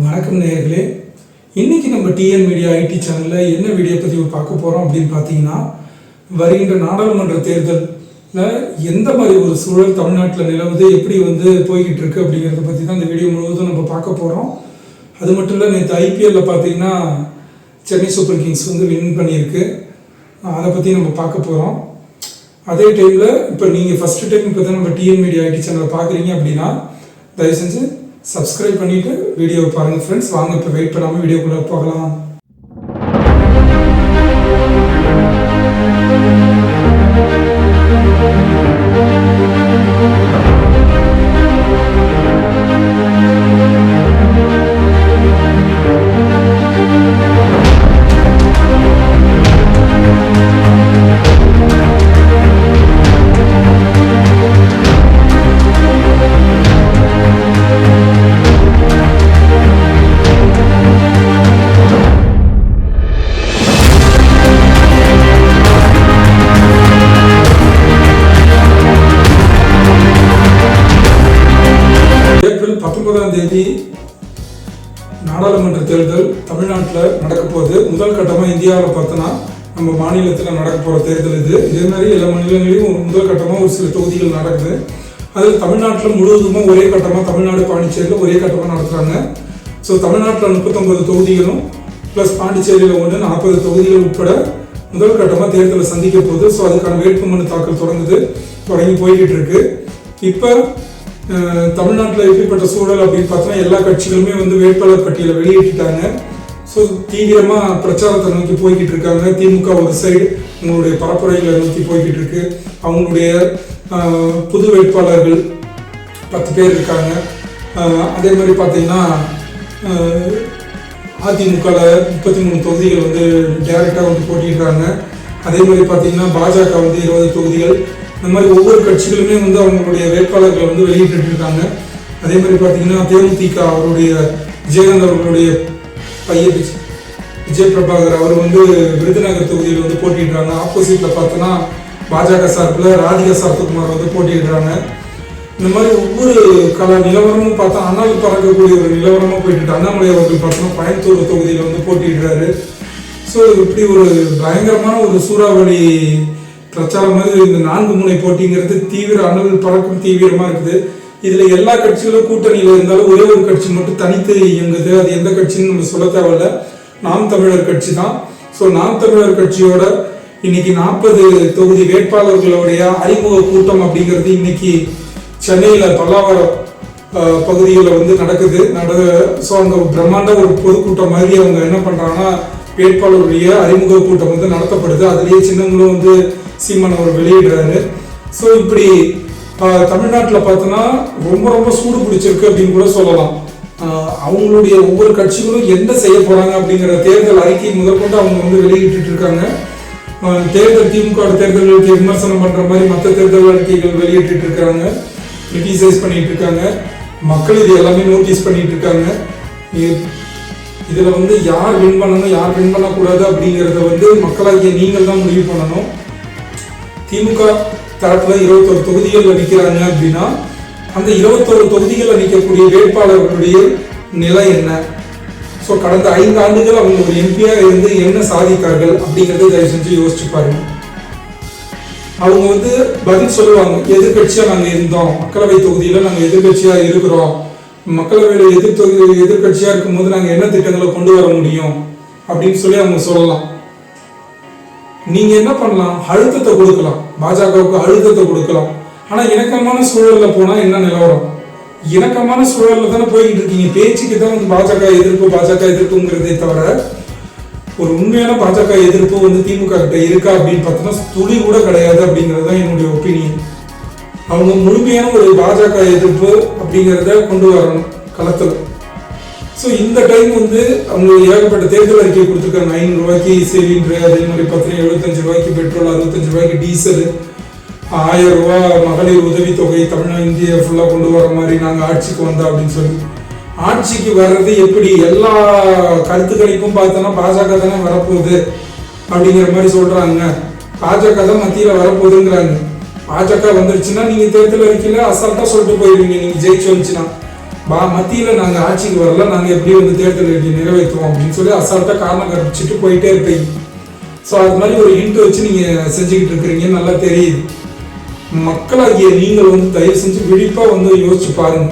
வணக்கம் நேயர்களே. இன்றைக்கி நம்ம டிஎன் மீடியா ஐடி சேனலில் என்ன வீடியோ பதிவு பார்க்க போகிறோம் அப்படின்னு பார்த்தீங்கன்னா வருகின்ற நாடாளுமன்ற தேர்தலில் எந்த மாதிரி ஒரு சூழல் தமிழ்நாட்டில் நிலவுது எப்படி வந்து போய்கிட்டு இருக்கு அப்படிங்கிறத பற்றி தான் இந்த வீடியோ முழுவதும் நம்ம பார்க்க போகிறோம் அது மட்டும் இல்லை நேற்று ஐபிஎல்லில் பார்த்தீங்கன்னா சென்னை சூப்பர் கிங்ஸ் வந்து வின் பண்ணியிருக்கு. அதை பற்றி நம்ம பார்க்க போகிறோம் அதே டைமில் இப்போ நீங்கள் ஃபஸ்ட்டு டைம் இப்போ தான் நம்ம டிஎன் மீடியா ஐடி சேனலை பார்க்குறீங்க அப்படின்னா தயவு செஞ்சு சப்ஸ்கிரைப் பண்ணிவிட்டு வீடியோ பாருங்கள் ஃப்ரெண்ட்ஸ் வாங்க இப்போ வெயிட் பண்ணாமல் வீடியோக்குள்ளே போகலாம். தேதி நாடாளுமன்ற தேர்தல் தமிழ்நாட்டில் நடக்க போகுது. முதல் கட்டமாக இந்தியாவில் பார்த்தோன்னா நம்ம மாநிலத்தில் நடக்க போகிற தேர்தல் இது. இதே மாதிரி எல்லா மாநிலங்களையும் முதல் கட்டமாக ஒரு சில தொகுதிகள் நடக்குது. அதில் தமிழ்நாட்டில் முழுவதுமாக ஒரே கட்டமாக தமிழ்நாடு பாண்டிச்சேரியில் ஒரே கட்டமாக நடத்துகிறாங்க ஸோ தமிழ்நாட்டில் முப்பத்தொம்பது தொகுதிகளும் ப்ளஸ் பாண்டிச்சேரியில் ஒன்று நாற்பது தொகுதிகள் உட்பட முதல் கட்டமாக தேர்தலை சந்திக்க போகுது. ஸோ அதுக்கான வேட்புமனு தாக்கல் தொடங்குது. தொடங்கி போய்கிட்டு இருக்கு. இப்போ தமிழ்நாட்டில் எப்படிப்பட்ட சூழல் அப்படின்னு பார்த்தோன்னா எல்லா கட்சிகளுமே வந்து வேட்பாளர் பட்டியலை வெளியிட்டுட்டாங்க ஸோ தீவிரமாக பிரச்சாரத்தை நோக்கி போய்கிட்டு இருக்காங்க. திமுக ஒரு சைடு அவங்களுடைய பரப்புரைகளை நோக்கி போய்கிட்டு இருக்கு. அவங்களுடைய புது வேட்பாளர்கள் பத்து பேர் இருக்காங்க. அதே மாதிரி பார்த்தீங்கன்னா அதிமுகவில் முப்பத்தி மூணு தொகுதிகள் வந்து டேரெக்டாக வந்து போட்டிடுறாங்க அதே மாதிரி பார்த்தீங்கன்னா பாஜக வந்து இருபது தொகுதிகள் இந்த மாதிரி ஒவ்வொரு கட்சிகளுமே வந்து அவங்களுடைய வேட்பாளர்களை வந்து வெளியிட்டு இருக்காங்க அதே மாதிரி பார்த்தீங்கன்னா தேமுதிக அவருடைய விஜயகாந்த் அவர்களுடைய பையன் விஜய் பிரபாகர் அவர் வந்து விருதுநகர் தொகுதியில் வந்து போட்டிடுறாங்க ஆப்போசிட்டில் பார்த்தோன்னா பாஜக சார்பில் ராதிகா சரத்குமார் வந்து போட்டியிடுறாங்க. இந்த மாதிரி ஒவ்வொரு கல நிலவரமும் பார்த்தா அண்ணாவில் பறக்கக்கூடிய ஒரு நிலவரமாக போயிட்டு அண்ணாமலை அவர்கள் பார்த்தோம்னா கோயம்புத்தூர் தொகுதியில் வந்து போட்டியிடுறாரு. ஸோ இப்படி ஒரு பயங்கரமான ஒரு சூறாவளி பிரச்சாரம் மாதிரி இந்த நான்கு முனை போட்டிங்கிறது தீவிர அனல் பறக்கும் தீவிரமா இருக்குது. இதுல எல்லா கட்சிகளும் கூட்டணியில் இருந்தாலும் ஒரே ஒரு கட்சி மட்டும் தனித்து இயங்குது. அது எந்த கட்சின்னு நம்ம சொல்ல தேவையில்ல. நாம் தமிழர் கட்சி தான். ஸோ நாம் தமிழர் கட்சியோட இன்னைக்கு நாற்பது தொகுதி வேட்பாளர்களுடைய அறிமுக கூட்டம் அப்படிங்கிறது இன்னைக்கு சென்னையில பல்லாவரம் பகுதியில் வந்து நடக்குது. நட ஸோ அங்கே பிரம்மாண்ட ஒரு பொதுக்கூட்டம் மாதிரி அவங்க என்ன பண்றாங்கன்னா வேட்பாளருடைய அறிமுக கூட்டம் வந்து நடத்தப்படுது. அதுலேயே சின்னங்களும் வந்து சீமான் அவர் வெளியிடுறாரு. ஸோ இப்படி தமிழ்நாட்டில் பார்த்தோன்னா ரொம்ப ரொம்ப சூடு பிடிச்சிருக்கு அப்படின்னு கூட சொல்லலாம். அவங்களுடைய ஒவ்வொரு கட்சிகளும் என்ன செய்ய போகிறாங்க அப்படிங்கிற தேர்தல் அறிக்கை முதற்கொண்டு அவங்க வந்து வெளியிட்டு இருக்காங்க. தேர்தல் திமுக தேர்தல்களுக்கு விமர்சனம் பண்ணுற மாதிரி மற்ற தேர்தல் அறிக்கைகள் வெளியிட்டு இருக்காங்க. கிரிட்டிசைஸ் பண்ணிட்டு இருக்காங்க. மக்கள் இது எல்லாமே நோட்டீஸ் பண்ணிட்டு இருக்காங்க. இதில் வந்து யார் வின் பண்ணணும் யார் வின் பண்ணக்கூடாது அப்படிங்கிறத வந்து மக்களாகிய நீங்கள் தான் முடிவு பண்ணணும். திமுக தரப்புல இருபத்தொரு தொகுதிகளில் நிற்கிறாங்க அப்படின்னா அந்த இருபத்தொரு தொகுதிகளில் நிற்கக்கூடிய வேட்பாளர்களுடைய நிலை என்ன? ஸோ கடந்த ஐந்து ஆண்டுகள் அவங்க ஒரு எம்பியாக இருந்து என்ன சாதித்தார்கள் அப்படிங்கறத தயவு செஞ்சு யோசிச்சு பாருங்க. அவங்க வந்து பதில் சொல்லுவாங்க எதிர்கட்சியா நாங்க இருந்தோம் மக்களவை தொகுதியில நாங்க எதிர்கட்சியா இருக்கிறோம். மக்களவையில எதிர் தொகுதி எதிர்கட்சியா இருக்கும்போது நாங்க என்ன திட்டங்களை கொண்டு வர முடியும் அப்படின்னு சொல்லி அவங்க சொல்லலாம். நீங்க என்ன பண்ணலாம்? அழுத்தத்தை கொடுக்கலாம். பாஜகவுக்கு அழுத்தத்தை கொடுக்கலாம். ஆனா இணக்கமான சூழல்ல போனா என்ன நிலவரம்? இணக்கமான சூழல்ல தானே போய்கிட்டு இருக்கீங்க. பேச்சுக்கு தான் வந்து பாஜக எதிர்ப்பு பாஜக எதிர்ப்புங்கிறதே தவிர ஒரு உண்மையான பாஜக எதிர்ப்பு வந்து திமுக கிட்ட இருக்கா அப்படின்னு பார்த்தோம்னா துளி கூட கிடையாது அப்படிங்கிறது தான் என்னுடைய ஒப்பீனியன் அவங்க முழுமையான ஒரு பாஜக எதிர்ப்பு அப்படிங்கிறத கொண்டு வரணும் களத்தில். ஸோ இந்த டைம் வந்து அவங்க ஏகப்பட்ட தேர்தல் அறிக்கை கொடுத்துருக்காங்க. ஐநூறு ரூபாய்க்கு சிலிண்டர் அதே மாதிரி பார்த்தீங்கன்னா எழுபத்தஞ்சு ரூபாய்க்கு பெட்ரோல் அறுபத்தஞ்சு ரூபாய்க்கு டீசல் ஆயிரம் ரூபா மகளிர் உதவித்தொகை தமிழ்நாடு இந்தியா ஃபுல்லாக கொண்டு வர மாதிரி நாங்கள் ஆட்சிக்கு வந்தோம் அப்படின்னு சொல்லி. ஆட்சிக்கு வர்றது எப்படி? எல்லா கருத்து கணிப்பும் பார்த்தோன்னா பாஜக தானே வரப்போகுது அப்படிங்கிற மாதிரி சொல்கிறாங்க பாஜக தான் மத்தியில் வரப்போகுதுங்கிறாங்க. பாஜக வந்துருச்சுன்னா நீங்கள் தேர்தல் அறிக்கையில் அசால்ட்டாக சொல்லிட்டு போயிடுவீங்க நீங்கள் ஜெயிச்சு வந்துச்சுன்னா. பா மத்தியில் நாங்கள் ஆட்சிக்கு வரல நாங்கள் எப்படி வந்து தேர்தல் எழுதி நிறைவேற்றுவோம் அப்படின்னு சொல்லி அசால்ட்டாக காரணம் கற்பிச்சுட்டு போயிட்டே இருப்பீங்க ஸோ அது மாதிரி ஒரு ஹிண்ட் வச்சு நீங்கள் செஞ்சுக்கிட்டு இருக்கிறீங்கன்னு நல்லா தெரியுது. மக்களாகிய நீங்கள் வந்து தயவு செஞ்சு விழிப்பாக வந்து யோசிச்சு பாருங்க.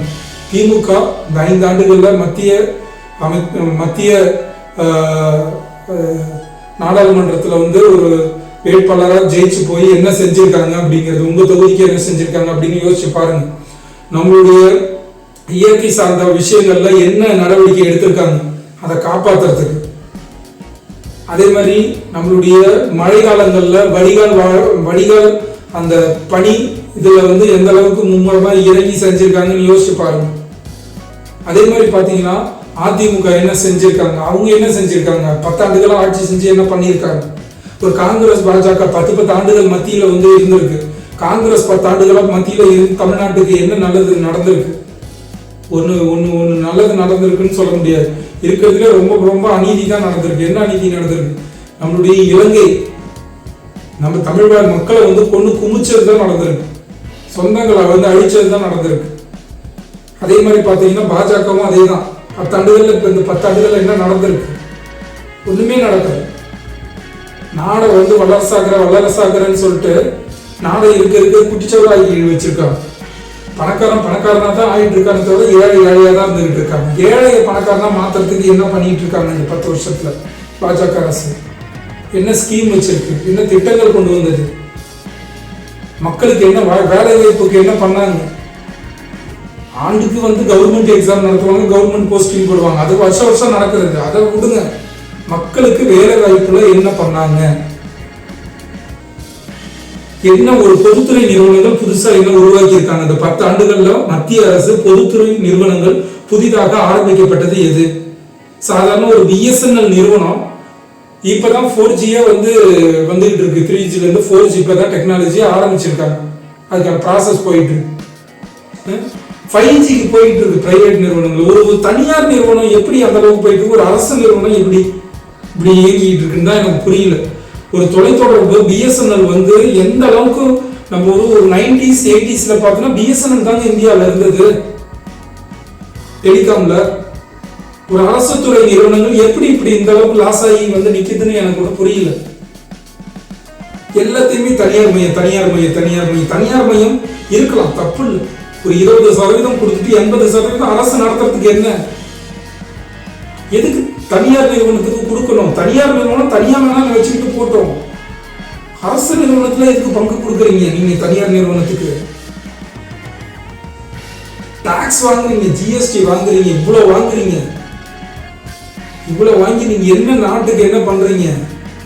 திமுக இந்த ஐந்து ஆண்டுகளில் மத்திய அமை மத்திய நாடாளுமன்றத்தில் வந்து ஒரு வேட்பாளராக ஜெயிச்சு போய் என்ன செஞ்சுருக்காங்க அப்படிங்கிறது உங்கள் தொகுதிக்கு என்ன செஞ்சுருக்காங்க அப்படின்னு யோசிச்சு பாருங்க. நம்மளுடைய இயற்கை சார்ந்த விஷயங்கள்ல என்ன நடவடிக்கை எடுத்திருக்காங்க? அதை காப்பாத்துறதுக்கு. அதே மாதிரி நம்மளுடைய மழை காலங்கள்ல வடிகால் வடிகால் அந்த பனி இதுல வந்து எந்த அளவுக்கு மும்முரமா இறங்கி செஞ்சிருக்காங்கன்னு யோசிச்சு பாருங்க. அதே மாதிரி பாத்தீங்கன்னா அதிமுக என்ன செஞ்சிருக்காங்க? அவங்க என்ன செஞ்சிருக்காங்க? பத்தாண்டுகளா ஆட்சி செஞ்சு என்ன பண்ணியிருக்காங்க? ஒரு காங்கிரஸ் பாஜக பத்து பத்து ஆண்டுகள் மத்தியில வந்து இருந்திருக்கு. காங்கிரஸ் பத்து ஆண்டுகளா மத்தியில இருந்து தமிழ்நாட்டுக்கு என்ன நல்லது நடந்திருக்கு? ஒன்று ஒன்று ஒன்று நல்லது நடந்திருக்குன்னு சொல்ல முடியாது. இருக்கிறதுல ரொம்ப ரொம்ப அநீதி தான் நடந்திருக்கு. என்ன அநீதி நடந்திருக்கு? நம்மளுடைய இலங்கை நம்ம தமிழ் மக்களை வந்து கொண்டு குமிச்சது தான் நடந்திருக்கு. சொந்தங்களை வந்து அழிச்சது தான் நடந்திருக்கு. அதே மாதிரி பார்த்தீங்கன்னா பாஜகவும் அதே தான் பத்தாண்டுகளில் இப்போ இந்த பத்தாண்டுகளில் என்ன நடந்திருக்கு? ஒன்றுமே நடக்கல. நாடை வந்து வல்லரசாகிற வல்லரசாகிறன்னு சொல்லிட்டு நாடை இருக்க இருக்க குட்டிச்சவராகி வச்சிருக்காங்க. பணக்காரன் பணக்காரனாக தான் ஆகிட்டு இருக்காங்க தவிர ஏழை ஏழையாக தான் இருந்துகிட்டு இருக்காங்க. ஏழையை பணக்காரனாக மாத்துறதுக்கு என்ன பண்ணிட்டு இருக்காங்க இந்த பத்து வருஷத்தில்? பாஜக அரசு. என்ன ஸ்கீம் வச்சிருக்கு? என்ன திட்டங்கள் கொண்டு வந்தது? மக்களுக்கு என்ன வேலை வாய்ப்புக்கு என்ன பண்ணாங்க? ஆண்டுக்கு வந்து கவர்மெண்ட் எக்ஸாம் நடத்துவாங்க கவர்மெண்ட் போஸ்டிங் போடுவாங்க. அது வருஷம் வருஷம் நடக்கிறது. அதை விடுங்க. மக்களுக்கு வேலை வாய்ப்புல என்ன பண்ணாங்க? என்ன ஒரு பொதுத்துறை நிறுவனங்கள் புதுசா என்ன உருவாக்கி இருக்காங்க இந்த பத்து ஆண்டுகள்ல மத்திய அரசு பொதுத்துறை நிறுவனங்கள் புதிதாக ஆரம்பிக்கப்பட்டது எது? சாதாரண ஒரு பிஎஸ்என்எல் நிறுவனம். இப்பதான் ஃபோர் ஜியே வந்து வந்துகிட்டு இருக்கு. த்ரீ ஜில இருந்து ஃபோர் ஜி இப்பதான் டெக்னாலஜி ஆரம்பிச்சிருக்காங்க. அதுக்கான ப்ராசஸ் போயிட்டு இருக்கு. ஃபைவ் ஜிக்கு போயிட்டு இருக்கு பிரைவேட் நிறுவனங்கள். ஒரு தனியார் நிறுவனம் எப்படி அந்த அளவுக்கு போயிட்டு இருக்கு? ஒரு அரசு நிறுவனம் எப்படி இப்படி இயங்கிட்டு இருக்குன்னு தான் எனக்கு புரியல. ஒரு தொலைத்தொடர்பு பிஎஸ்என்எல் வந்து எந்த அளவுக்கு நம்ம ஒரு ஒரு நைன்டிஸ் எயிட்டிஸ்ல பார்த்தோம்னா பிஎஸ்என்எல் தாங்க இந்தியாவில் இருந்தது. டெலிகாம்ல ஒரு அரசு துறை நிறுவனங்கள் எப்படி இப்படி இந்த அளவுக்கு லாஸ் ஆகி வந்து நிக்குதுன்னு எனக்கு கூட புரியல. எல்லாத்தையுமே தனியார் மையம் தனியார் மையம் தனியார் மையம் தனியார் மையம் இருக்கலாம். தப்பு இல்லை. ஒரு இருபது சதவீதம் கொடுத்துட்டு எண்பது சதவீதம் அரசு நடத்துறதுக்கு என்ன? எதுக்கு தனியார் நிறுவனத்துக்கு கொடுக்கணும். தனியார் நிறுவனம் தனியார் வேணாலும் வச்சுக்கிட்டு போட்டோம். அரசு நிறுவனத்துல எதுக்கு பங்கு கொடுக்குறீங்க? நீங்க தனியார் நிறுவனத்துக்கு. டாக்ஸ் வாங்குறீங்க ஜிஎஸ்டி வாங்குறீங்க இவ்வளவு வாங்குறீங்க. இவ்வளவு வாங்கி நீங்க என்ன நாட்டுக்கு என்ன பண்றீங்க?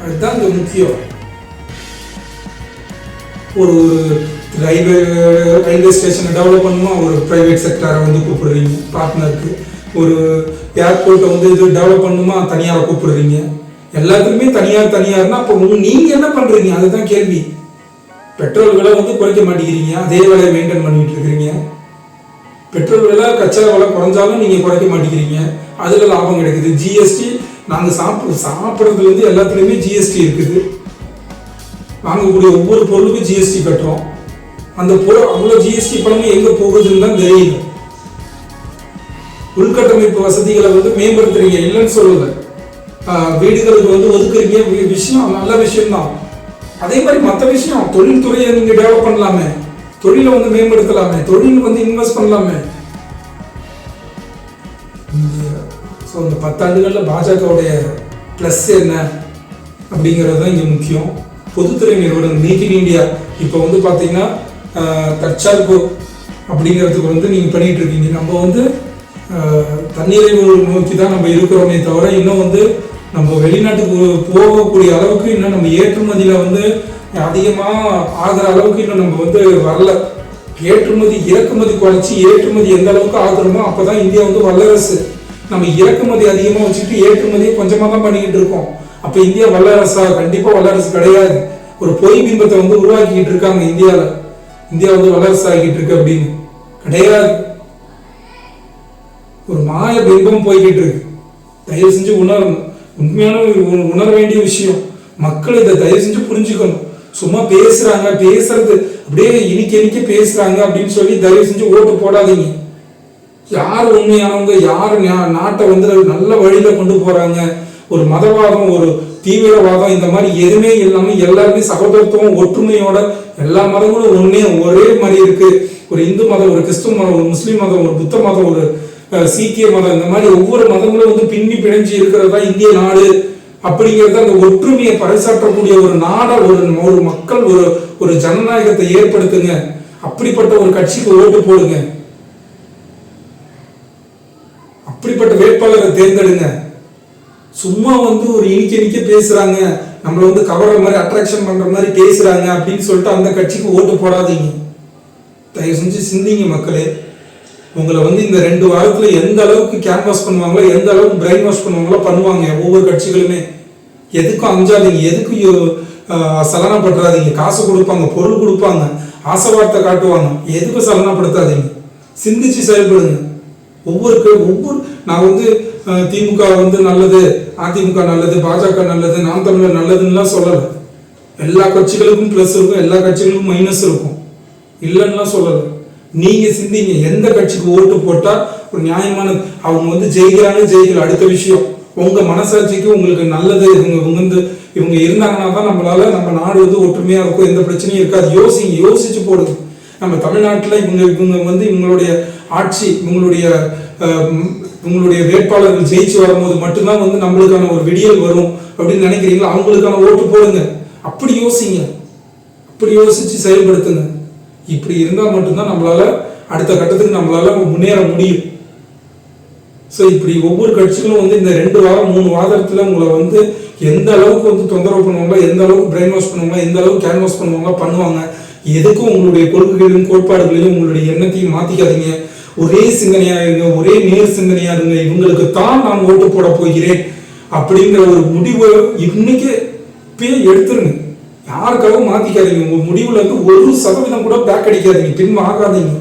அதுதான் இங்க முக்கியம். ஒரு ரயில்வே ரயில்வே ஸ்டேஷனை டெவலப் பண்ணணும்? ஒரு பிரைவேட் செக்டரை வந்து கூப்பிடுறீங்க பார்ட்னருக்கு ஒரு ஏர்போர்ட்டை வந்து இது டெவலப் பண்ணணுமா தனியாரை கூப்பிடுறீங்க. எல்லாத்துக்குமே தனியார் தனியார்னா அப்போ உங்க நீங்க என்ன பண்றீங்க? அதுதான் கேள்வி. பெட்ரோல் விலை வந்து குறைக்க மாட்டேங்கிறீங்க. அதே விலையை மெயின்டைன் பண்ணிட்டு இருக்கிறீங்க. பெட்ரோல் விலை கச்சா விலை குறைஞ்சாலும் நீங்க குறைக்க மாட்டேங்கிறீங்க. அதுல லாபம் கிடைக்குது. ஜிஎஸ்டி நாங்க சாப்பிடு சாப்பிட்றதுல இருந்து எல்லாத்துலயுமே ஜிஎஸ்டி இருக்குது. வாங்கக்கூடிய ஒவ்வொரு பொருளுக்கும் ஜிஎஸ்டி கட்டுறோம். அந்த பொருள் அவ்வளோ ஜிஎஸ்டி பணமும் எங்க போகுதுன்னு தான் தெரியல. உள்கட்டமைப்பு வசதிகளை வந்து மேம்படுத்துறீங்க இல்லைன்னு சொல்லலை வீடுகளுக்கு வந்து ஒதுக்குறீங்க. விஷயம் நல்ல விஷயம்தான். அதே மாதிரி மற்ற விஷயம் தொழில்துறையை நீங்க டெவலப் பண்ணலாமே. தொழிலை வந்து மேம்படுத்தலாமே. தொழில் வந்து இன்வெஸ்ட் பண்ணலாமே. ஸோ இந்த பத்தாண்டுகளில் பாஜகவுடைய ப்ளஸ் என்ன அப்படிங்கிறது தான் இங்கே முக்கியம். பொதுத்துறை நிறுவனம் மேக் இன் இண்டியா இப்போ வந்து பார்த்தீங்கன்னா தற்சார்பு அப்படிங்கிறதுக்கு வந்து நீங்கள் பண்ணிகிட்டு இருக்கீங்க. நம்ம வந்து தன்னிறைவு நோக்கி தான் நம்ம இருக்கிறோமே தவிர இன்னும் வந்து நம்ம வெளிநாட்டுக்கு போகக்கூடிய அளவுக்கு இன்னும் நம்ம ஏற்றுமதியில் வந்து அதிகமாக ஆகிற அளவுக்கு இன்னும் நம்ம வந்து வரல. ஏற்றுமதி இறக்குமதி குறைச்சி ஏற்றுமதி எந்த அளவுக்கு ஆகுறோமோ அப்பதான் இந்தியா வந்து வல்லரசு. நம்ம இறக்குமதி அதிகமாக வச்சுட்டு ஏற்றுமதியை கொஞ்சமாக தான் பண்ணிக்கிட்டு இருக்கோம். அப்போ இந்தியா வல்லரசா? கண்டிப்பாக வல்லரசு கிடையாது. ஒரு பொய் பிம்பத்தை வந்து உருவாக்கிக்கிட்டு இருக்காங்க இந்தியாவில் இந்தியா வந்து வல்லரசு ஆகிட்டு இருக்கு அப்படின்னு. கிடையாது. ஒரு மாய பிம்பம் போய்கிட்டு இருக்கு. தயவு செஞ்சு உணரணும் உண்மையான உணர வேண்டிய விஷயம். மக்கள் இதை தயவு செஞ்சு புரிஞ்சுக்கணும். சும்மா பேசுறாங்க பேசுறது அப்படியே இனிக்கு இனிக்க பேசுறாங்க அப்படின்னு சொல்லி தயவு செஞ்சு ஓட்டு போடாதீங்க. யார் உண்மையானவங்க யார் நாட்டை வந்து நல்ல வழியில கொண்டு போறாங்க? ஒரு மதவாதம் ஒரு தீவிரவாதம் இந்த மாதிரி எதுவுமே இல்லாம எல்லாருமே சகோதரத்துவம் ஒற்றுமையோட எல்லா மதங்களும் ஒன்னே ஒரே மாதிரி இருக்கு. ஒரு இந்து மதம் ஒரு கிறிஸ்துவ மதம் ஒரு முஸ்லீம் மதம் ஒரு புத்த மதம் ஒரு சீக்கிய மதம். இந்த மாதிரி ஒவ்வொரு மதங்களும் வந்து பின்னி பிணைஞ்சு இருக்கிறதா இந்திய நாடு அப்படிங்கிறது அந்த ஒற்றுமையை பறைசாற்றக்கூடிய ஒரு நாடை ஒரு ஒரு மக்கள் ஒரு ஒரு ஜனநாயகத்தை ஏற்படுத்துங்க. அப்படிப்பட்ட ஒரு கட்சிக்கு ஓட்டு போடுங்க. அப்படிப்பட்ட வேட்பாளரை தேர்ந்தெடுங்க. சும்மா வந்து ஒரு இனிக்க இனிக்க பேசுறாங்க. நம்மளை வந்து கவர்ற மாதிரி அட்ராக்ஷன் பண்ற மாதிரி பேசுறாங்க அப்படின்னு சொல்லிட்டு அந்த கட்சிக்கு ஓட்டு போடாதீங்க. தயவு செஞ்சு சிந்திங்க மக்களே. உங்களை வந்து இந்த ரெண்டு வாரத்துல எந்த அளவுக்கு கேன்வாஸ் பண்ணுவாங்களோ எந்த அளவுக்கு பிரெயின் வாஷ் பண்ணுவாங்களோ பண்ணுவாங்க ஒவ்வொரு கட்சிகளுமே. எதுக்கும் அஞ்சாதீங்க எதுக்கும் யோ- சலனப்படுறாதீங்க காசு கொடுப்பாங்க பொருள் கொடுப்பாங்க ஆசை வார்த்தை காட்டுவாங்க. எதுக்கும் சலனப்படுத்தாதீங்க? சிந்திச்சு செயல்படுங்க. ஒவ்வொரு ஒவ்வொரு நான் வந்து திமுக வந்து நல்லது அதிமுக நல்லது பாஜக நல்லது நாம் தமிழர் நல்லதுன்னுலாம் சொல்லலை. எல்லா கட்சிகளுக்கும் ப்ளஸ் இருக்கும் எல்லா கட்சிகளுக்கும் மைனஸ் இருக்கும். இல்லைன்னுலாம் சொல்லலை. நீங்க சிந்திங்க. எந்த கட்சிக்கு ஓட்டு போட்டா ஒரு நியாயமான அவங்க வந்து ஜெயிக்கிறாங்க ஜெயிக்கல. அடுத்த விஷயம் உங்க மனசாட்சிக்கு உங்களுக்கு நல்லது. இவங்க இவங்க வந்து இவங்க இருந்தாங்கன்னா தான் நம்மளால நம்ம நாடு வந்து ஒற்றுமையா இருக்கும். எந்த பிரச்சனையும் இருக்காது. யோசிங்க. யோசிச்சு போடுங்க. நம்ம தமிழ்நாட்டுல இவங்க இவங்க வந்து இவங்களுடைய ஆட்சி இவங்களுடைய உங்களுடைய இவங்களுடைய வேட்பாளர்கள் ஜெயிச்சு வரும்போது மட்டும்தான் வந்து நம்மளுக்கான ஒரு விடியல் வரும் அப்படின்னு நினைக்கிறீங்களா? அவங்களுக்கான ஓட்டு போடுங்க. அப்படி யோசிங்க. அப்படி யோசிச்சு செயல்படுத்துங்க. இப்படி இருந்தால் மட்டும்தான் நம்மளால அடுத்த கட்டத்துக்கு நம்மளால முன்னேற முடியும். ஸோ இப்படி ஒவ்வொரு கட்சிகளும் வந்து இந்த ரெண்டு வாரம் மூணு வாரத்தில் உங்களை வந்து எந்த அளவுக்கு வந்து தொந்தரவு பண்ணுவாங்க எந்த அளவுக்கு பிரெயின் வாஷ் பண்ணுவாங்க எந்த அளவுக்கு கேன்வாஸ் பண்ணுவாங்க பண்ணுவாங்க. எதுக்கும் உங்களுடைய கொள்கைகளையும் கோட்பாடுகளையும் உங்களுடைய எண்ணத்தையும் மாற்றிக்காதீங்க ஒரே சிந்தனையா இருங்க ஒரே நேர் சிந்தனையா இருங்க. இவங்களுக்கு தான் நான் ஓட்டு போட போகிறேன். அப்படிங்கிற ஒரு முடிவை இன்னைக்கு இப்பயே எடுத்துருங்க. யாருக்காகவும் மாத்திக்காதீங்க. உங்க முடிவுல இருந்து ஒரு சதவீதம் கூட பேக் அடிக்காதீங்க. பின் ஆகாதீங்க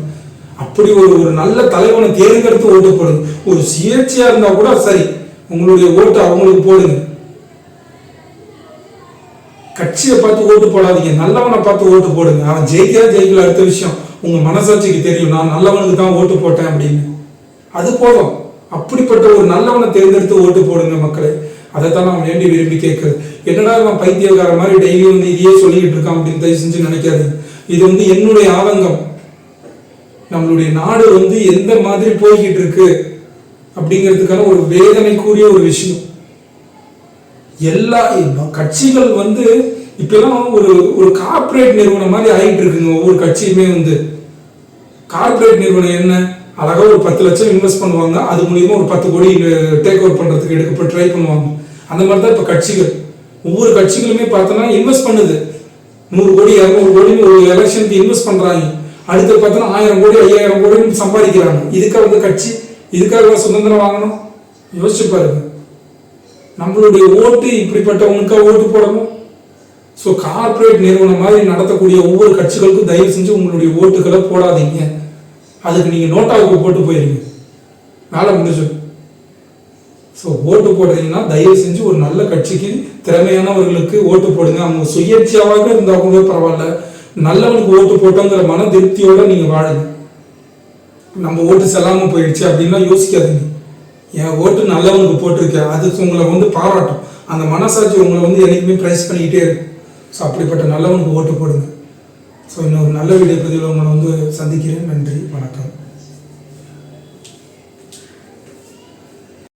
அப்படி ஒரு ஒரு நல்ல தலைவனை தேர்ந்தெடுத்து ஓட்டு போடுங்க. ஒரு சுயேட்சையா இருந்தா கூட சரி. உங்களுடைய ஓட்டு அவங்களுக்கு போடுங்க. கட்சியை பார்த்து ஓட்டு போடாதீங்க. நல்லவனை பார்த்து ஓட்டு போடுங்க. அவன் ஜெயிக்கிறா ஜெயிக்கல அடுத்த விஷயம். உங்க மனசாட்சிக்கு தெரியும். நான் நல்லவனுக்கு தான் ஓட்டு போட்டேன் அப்படின்னு. அது போதும். அப்படிப்பட்ட ஒரு நல்லவனை தேர்ந்தெடுத்து ஓட்டு போடுங்க மக்களை. அதைத்தான் நான் வேண்டி விரும்பி கேட்குறது என்னடா இவன் பைத்தியக்கார மாதிரி டெய்லி வந்து இதையே சொல்லிக்கிட்டு இருக்கான் அப்படின்னு தயவு செஞ்சு நினைக்காது இது வந்து என்னுடைய ஆதங்கம். நம்மளுடைய நாடு வந்து எந்த மாதிரி போய்கிட்டு இருக்கு அப்படிங்கிறதுக்கான ஒரு வேதனைக்குரிய ஒரு விஷயம். எல்லா கட்சிகள் வந்து இப்பெல்லாம் ஒரு ஒரு கார்ப்பரேட் நிறுவனம் மாதிரி ஆகிட்டு இருக்குங்க ஒவ்வொரு கட்சியுமே வந்து. கார்ப்பரேட் நிறுவனம் என்ன? அழகாக ஒரு பத்து லட்சம் இன்வெஸ்ட் பண்ணுவாங்க. அது மூலியமா ஒரு பத்து கோடி டேக் ஓவர் பண்றதுக்கு எடுக்கப்பட்டு ட்ரை பண்ணுவாங்க. அந்த மாதிரி தான் இப்போ கட்சிகள். ஒவ்வொரு கட்சிகளுமே பார்த்தோன்னா இன்வெஸ்ட் பண்ணுது. நூறு கோடி இரநூறு கோடி ஒரு எலெக்ஷனுக்கு இன்வெஸ்ட் பண்ணுறாங்க அடுத்து பார்த்தோன்னா ஆயிரம் கோடி ஐயாயிரம் கோடி சம்பாதிக்கிறாங்க. இதுக்காக வந்து கட்சி இதுக்காக சுதந்திரம் வாங்கணும்? யோசிச்சு பாருங்க. நம்மளுடைய ஓட்டு இப்படிப்பட்டவனுக்காக ஓட்டு போடணும்? ஸோ கார்ப்பரேட் நிறுவனம் மாதிரி நடத்தக்கூடிய ஒவ்வொரு கட்சிகளுக்கும் தயவு செஞ்சு உங்களுடைய ஓட்டுகளை போடாதீங்க. அதுக்கு நீங்கள் நோட்டாவுக்கு போட்டு போயிருங்க. வேலை முடிஞ்சு. ஸோ ஓட்டு போடுறீங்கன்னா தயவு செஞ்சு ஒரு நல்ல கட்சிக்கு திறமையானவர்களுக்கு ஓட்டு போடுங்க. அவங்க சுயேட்சையாக இருந்தால் கூட பரவாயில்ல. நல்லவனுக்கு ஓட்டு போட்டோங்கிற மன திருப்தியோட நீங்கள் வாழுங்க. நம்ம ஓட்டு செல்லாமல் போயிடுச்சு அப்படின்லாம் யோசிக்காதீங்க. என் ஓட்டு நல்லவனுக்கு போட்டிருக்கேன். அது உங்களை வந்து பாராட்டும். அந்த மனசாட்சி உங்களை வந்து என்றைக்குமே ப்ரைஸ் பண்ணிக்கிட்டே இருக்கும். ஸோ அப்படிப்பட்ட நல்லவனுக்கு ஓட்டு போடுங்க. ஸோ இன்னொரு நல்ல வீடியோ பதிவில் உங்களை வந்து சந்திக்கிறேன். நன்றி. வணக்கம்.